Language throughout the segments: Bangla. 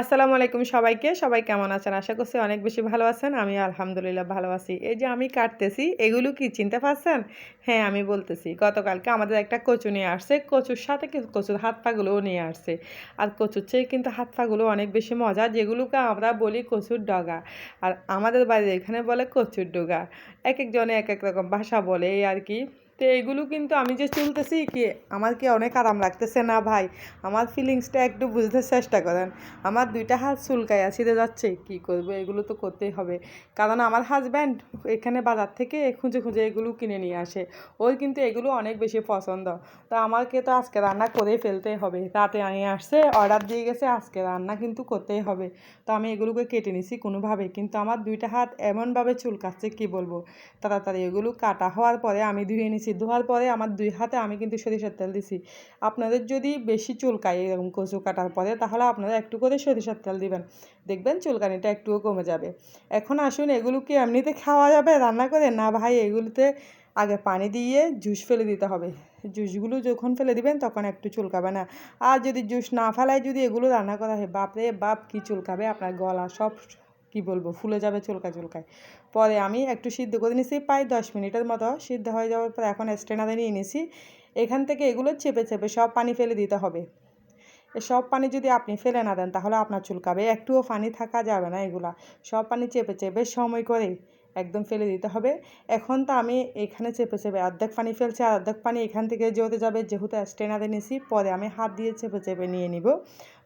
আসসালামু আলাইকুম সবাইকে। সবাই কেমন আছেন? আশা করছি অনেক বেশি ভালো আছেন। আমি আলহামদুলিল্লাহ ভালো আছি। এই যে আমি কাটতেছি, এগুলো কি চিনতে পারছেন? হ্যাঁ আমি বলতেছি। গতকালকে আমাদের একটা কচু নিয়ে আসছে। কচুর সাথে কচুর হাত পাগুলোও নিয়ে আসছে। আর কচুর চেয়ে কিন্তু হাত পাগুলো অনেক বেশি মজা যেগুলোকে আমরা বলি কচুর ডগা। আর আমাদের বাড়ির এখানে বলে কচুর ডগা। এক একজনে এক এক রকম ভাষা বলে আর কি। তো এগুলো কিন্তু আমি যে চলতেছি কি, আমার কি অনেক আরাম লাগতেছে না ভাই? আমার ফিলিংসটা একটু বুঝতে চেষ্টা করেন। আমার দুইটা হাত চুলকায় আসিতে যাচ্ছে, কি করব? এগুলো তো করতেই হবে। কারণ আমার হাজব্যান্ড এখানে বাজার থেকে খুঁজে খুঁজে এগুলো কিনে নিয়ে আসে। ওর কিন্তু এগুলো অনেক বেশি পছন্দ। তো আমাকে তো আজকে রান্না করেই ফেলতেই হবে। রাতে আনিয়ে আসছে অর্ডার দিয়ে গেছে, আজকে রান্না কিন্তু করতেই হবে। তো আমি এগুলোকে কেটে নিছি কোনোভাবে। কিন্তু আমার দুইটা হাত এমনভাবে চুলকাচ্ছে, কি বলব? তাড়াতাড়ি এগুলো কাটা হওয়ার পরে আমি ধুয়ে নিছি ধোয়ার পরে আমার দুই হাতে আমি কিন্তু সরিষার তেল দিছি। আপনাদের যদি বেশি চুলকায় এরকম কচু কাটার পরে, তাহলে আপনারা একটু করে সরিষার তেল দিবেন। দেখবেন চুলকানিটা একটুও কমে যাবে। এখন আসুন, এগুলো কি এমনিতে খাওয়া যাবে রান্না করে? না ভাই, এগুলোতে আগে পানি দিয়ে জুস ফেলে দিতে হবে। জুসগুলো যখন ফেলে দিবেন, তখন একটু চুলকাবে না। আর যদি জুস না ফেলায় যদি এগুলো রান্না করা হয়, বাপরে বাপ, কি চুলকাবে আপনার গলা, সব কি বলব, ফুলে যাবে চুলকা চুলকায়। পরে আমি একটু সিদ্ধ করে নিয়েছি প্রায় দশ মিনিটের মতো সিদ্ধ হয়ে যাওয়ার পর এখন স্ট্রেনারে নিয়ে নিয়েছি এখান থেকে এগুলো চেপে চেপে সব পানি ফেলে দিতে হবে। সব পানি যদি আপনি ফেলে না দেন, তাহলে আপনার চুলকাবে। একটুও পানি থাকা যাবে না এগুলা। সব পানি চেপে চেপে সময় করে একদম ফেলে দিতে হবে। এখন তো আমি এখানে চেপে চেপে অর্ধেক পানি ফেলছি, আর অর্ধেক পানি এখান থেকে যেতে যাবে। যেহেতু স্টেনারে নিছি, পরে আমি হাত দিয়ে চেপে চেপে নিয়ে নিব।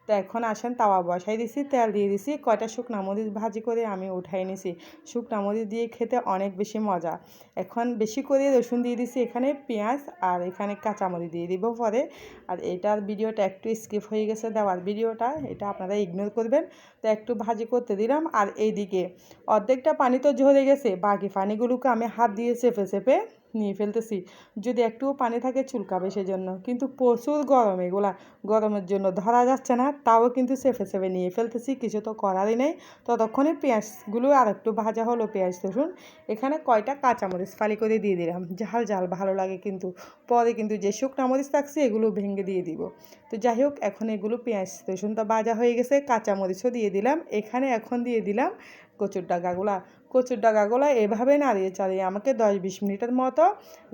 তো এখন আসেন তাওয়া বসাই দিছি, তেল দিয়ে দিছি। কয়টা শুকনা মরিচ ভাজি করে আমি উঠাই নিছি। শুকনা মরিচ দিয়ে খেতে অনেক বেশি মজা। এখন বেশি করে রসুন দিয়ে দিছি এখানে, পেঁয়াজ আর এখানে কাঁচামরিচ দিয়ে দিব পরে। আর এটার ভিডিওটা একটু স্কিপ হয়ে গেছে দেওয়ার ভিডিওটা, এটা আপনারা ইগনোর করবেন। তো একটু ভাজি করতে দিলাম আর এইদিকে। অর্ধেকটা পানি তো ঝরে গেছে, বাকি পানিগুলোকে আমি হাত দিয়ে চেপে চেপে নিয়ে ফেলতেছি। যদি একটুও পানি থাকে চুলকাবে সেজন্য। কিন্তু প্রচুর গরম এগুলা। গরমের জন্য ধরা যাচ্ছে না, তাও কিন্তু সেফে সেফে নিয়ে ফেলতেছি, কিছু তো করারই নেই। ততক্ষণে পেঁয়াজগুলো আর একটু ভাজা হলো পেঁয়াজ, রসুন। এখানে কয়টা কাঁচামরিচ ফালি করে দিয়ে দিলাম। ঝাল ঝাল ভালো লাগে কিন্তু। পরে কিন্তু যে শুকনা মরিচ থাকছে এগুলো ভেঙে দিয়ে দিব। তো যাই হোক, এখন এগুলো পেঁয়াজ রসুন তো ভাজা হয়ে গেছে। কাঁচামরিচও দিয়ে দিলাম। এখানে এখন দিয়ে দিলাম কচুর ডাগাগুলা, কচুর ডাগাগুলো এভাবে নাড়িয়ে চাড়িয়ে আমাকে দশ বিশ মিনিটের মতো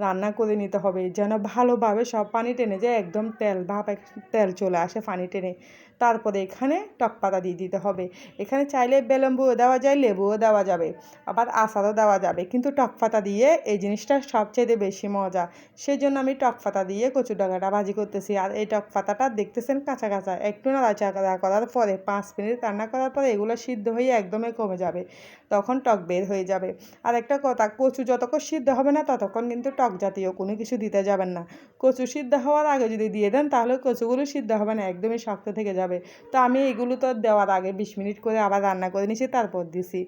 রান্না করে নিতে হবে, যেন ভালোভাবে সব পানি টেনে যায়, একদম তেল ভাব তেল চলে আসে পানি টেনে। তারপরে এখানে টক পাতা দিয়ে দিতে হবে। এখানে চাইলে বেলম্বুও দেওয়া যায়, লেবুও দেওয়া যাবে, আবার আচারও দেওয়া যাবে, কিন্তু টক পাতা দিয়ে এই জিনিসটা সবচেয়ে বেশি মজা। সেই জন্য আমি টক পাতা দিয়ে কচুর ডাগাটা ভাজি করতেছি, আর এই টক পাতাটা দেখতেছেন কাঁচা কাঁচা, একটু নাড়াচাড়া করার পরে, পাঁচ মিনিট রান্না করার পরে এগুলো সিদ্ধ হয়ে একদমই কমে যাবে। তখন টক বের হয়ে যাবে। আর একটা কথা, কচু যতক্ষণ সিদ্ধ হবে না ততক্ষণ কিন্তু টক জাতীয় কোনো কিছু দিতে যাবেন না। কচু সিদ্ধ হওয়ার আগে যদি দিয়ে দেন, তাহলে কচুগুলো সিদ্ধ হবে না, একদমই শক্ত থেকে যাবে। তো আমি এগুলো তো দেওয়ার আগে বিশ মিনিট করে আবার রান্না করে নিছি তারপর দিছি।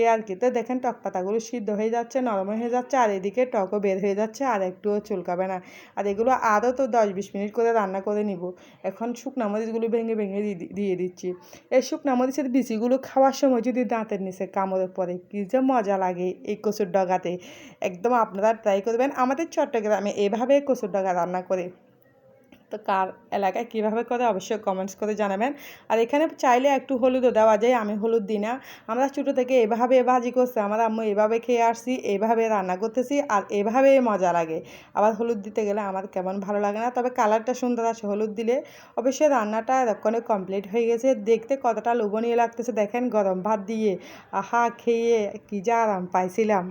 এ আর কি, তো দেখেন টক পাতাগুলো সিদ্ধ হয়ে যাচ্ছে, নরম হয়ে যাচ্ছে, আর এদিকে টকও বের হয়ে যাচ্ছে, আর একটুও চুলকাবে না। আর এগুলো আরও তো দশ বিশ মিনিট করে রান্না করে নিব। এখন শুকনা মরিচগুলো ভেঙে ভেঙে দিয়ে দিচ্ছি। এই শুকনা মরিচের বিচিগুলো খাওয়ার সময় যদি দাঁতের নিচে কামড়ের পরে কী যে মজা লাগে এই কচুর ডগাতে। একদম আপনারা ট্রাই করবেন। আমাদের চট্টগ্রামে এভাবে কচুর ডগা রান্না করে তো কার এলাকায় কীভাবে করে অবশ্যই কমেন্টস করে জানাবেন। আর এখানে চাইলে একটু হলুদও দেওয়া যায়, আমি হলুদ দিই না। আমরা ছোটো থেকে এভাবে ভাজি করছি, আমার আম্মু এভাবে খেয়ে আসছি, এভাবে রান্না করতেছি আর এভাবে মজা লাগে। আবার হলুদ দিতে গেলে আমার কেমন ভালো লাগে না, তবে কালারটা সুন্দর আছে হলুদ দিলে। অবশ্যই রান্নাটা এতক্ষণে কমপ্লিট হয়ে গেছে, দেখতে কতটা লোভনীয় লাগতেছে, দেখেন গরম ভাত দিয়ে। আহা, খেয়ে কী যা আরাম পাইছিলাম।